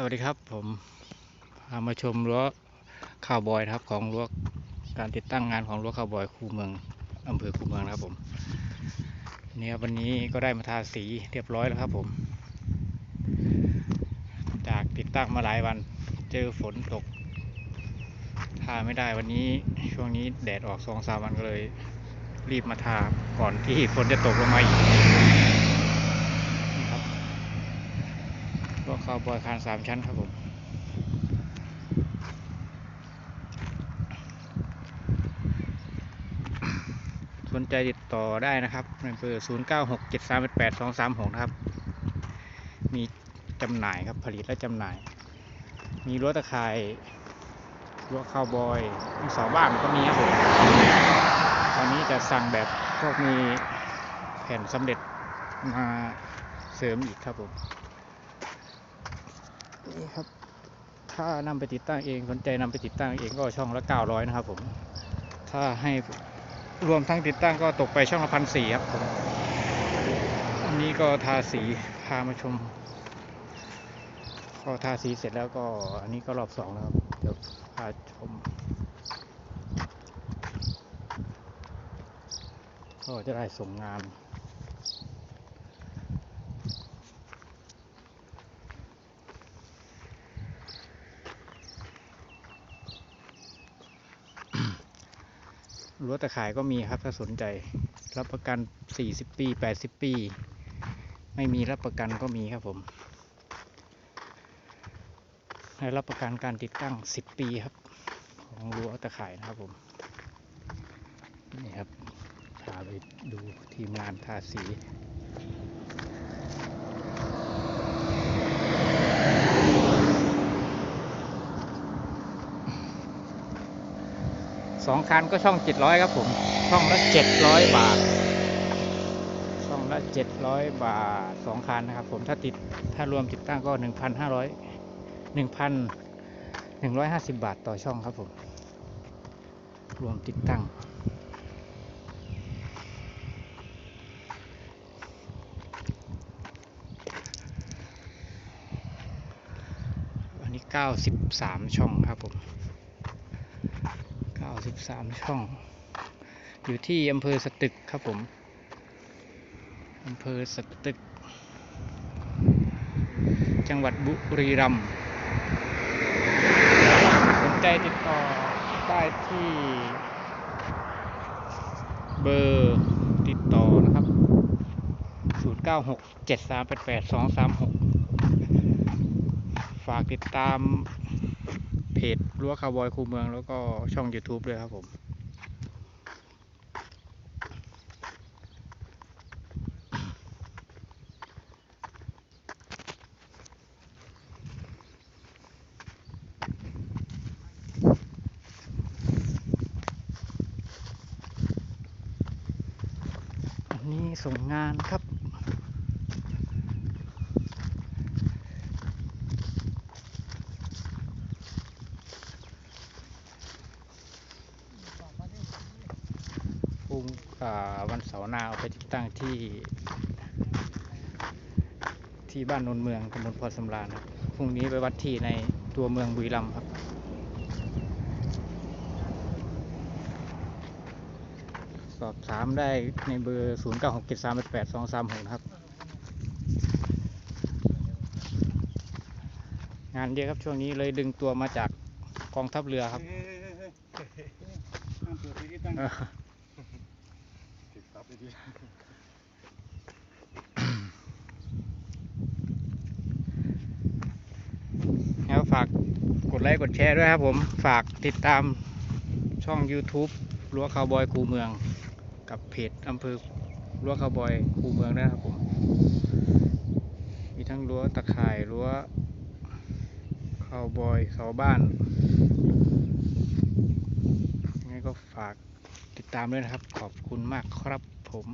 สวัสดีครับผมพามาชมรั้วคาวบอยครับของรั้วการติดตั้งงานของรั้วคาวบอยคูเมืองอำเภอคูเมืองนะครับผมเนี่ยวันนี้ก็ได้มาทาสีเรียบร้อยแล้วครับผม จากติดตั้งมาหลายวันเจอฝนตกทาไม่ได้วันนี้ช่วงนี้แดดออกสองสามวันก็เลย รีบมาทาก่อนที่ฝนจะตกลงมาอีกนี่ครับ รั้วคาวบอยคานสามชั้นครับผม สนใจติดต่อได้นะครับในเบอร์ 0 9 6 7 3 8 2 3 6 นะครับ มีจำหน่ายครับผลิตและจำหน่าย มีรั้วตะข่ายรั้วคาวบอยมีเสาบ้านก็มีครับผมตอนนี้จะสั่งแบบพวกมีแผ่นสำเร็จมาเสริมอีกครับผม นี่ครับ ถ้านำไปติดตั้งเองสนใจนำไปติดตั้งเองก็ช่องละ 900 นะครับผม ถ้าให้รวมทั้งติดตั้งก็ตกไปช่องละพันสี่ครับผมอันนี้ก็ทาสีพามาชมก็ทาสีเสร็จแล้วก็อันนี้ก็รอบสองแล้วครับเดี๋ยวพาชมก็จะได้ส่งงาน รั้วตะข่ายก็มีครับถ้าสนใจ รับประกัน 40 ปี 80 ปี ไม่มีรับประกันก็มีครับผมให้รับประกันการติดตั้ง 10 ปีครับ ของรั้วตะข่ายนะครับผมนี่ครับพาไปดูทีมงานทาสี สองคันก็ช่องเจ็ดร้อยครับผม ช่องละเจ็ดร้อยบาท ช่องละเจ็ดร้อยบาทสองคันนะครับ ผมถ้าติดถ้ารวมติดตั้งก็หนึ่งพันห้าร้อยหนึ่งพันหนึ่งร้อยห้าสิบบาทต่อช่องครับผม รวมติดตั้งอันนี้เก้าสิบสามช่องครับผม 93 ช่อง อยู่ที่อำเภอสตึกครับผมอำเภอสตึก จังหวัดบุรีรัมย์สนใจติดต่อได้ที่เบอร์ติดต่อนะครับ 096 7388 236 ฝากติดตามเพจ รั้วคาวบอยคูเมืองแล้วก็ช่อง YouTube ด้วยครับผมอันนี้ส่งงานครับ รุ่งวันเสาร์หน้าเอาไปติดตั้งที่ ที่บ้านนนเมืองตำบลพอสำราญครับพรุ่งนี้ไปวัดที่ในตัวเมืองบุรีรัมย์ครับสอบถามได้ในเบอร์ 0 9 6 7 3 8 8 2 3 6ครับ งานเยอะครับช่วงนี้เลยดึงตัวมาจากกองทัพเรือครับ เปิดไปที่ตั้งเออติดตับไปที่แล้วฝากกดไลค์กดแชร์ด้วยครับผม ฝากติดตามช่อง YouTube รั้วคาวบอยคูเมือง กับเพจอำเภอรั้วคาวบอยคูเมืองด้วยนะครับผม มีทั้งรั้วตะข่ายรั้วคาวบอยเสาบ้านยังไงก็ฝากติดตามด้วยนะครับ ขอบคุณมากครับ ผม